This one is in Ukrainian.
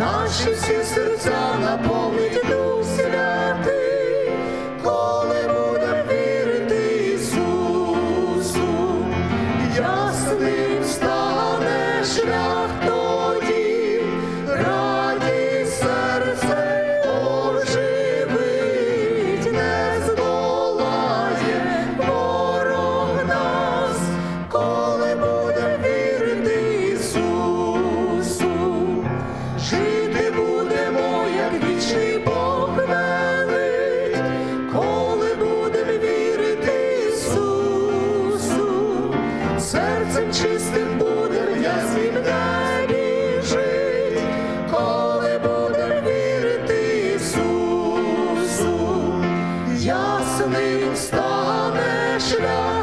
наші всі серця наповнить люси. Бог велить, коли будем вірити Ісусу, серцем чистим будем я небі жить, коли будем вірити Ісусу, ясний стане шлях.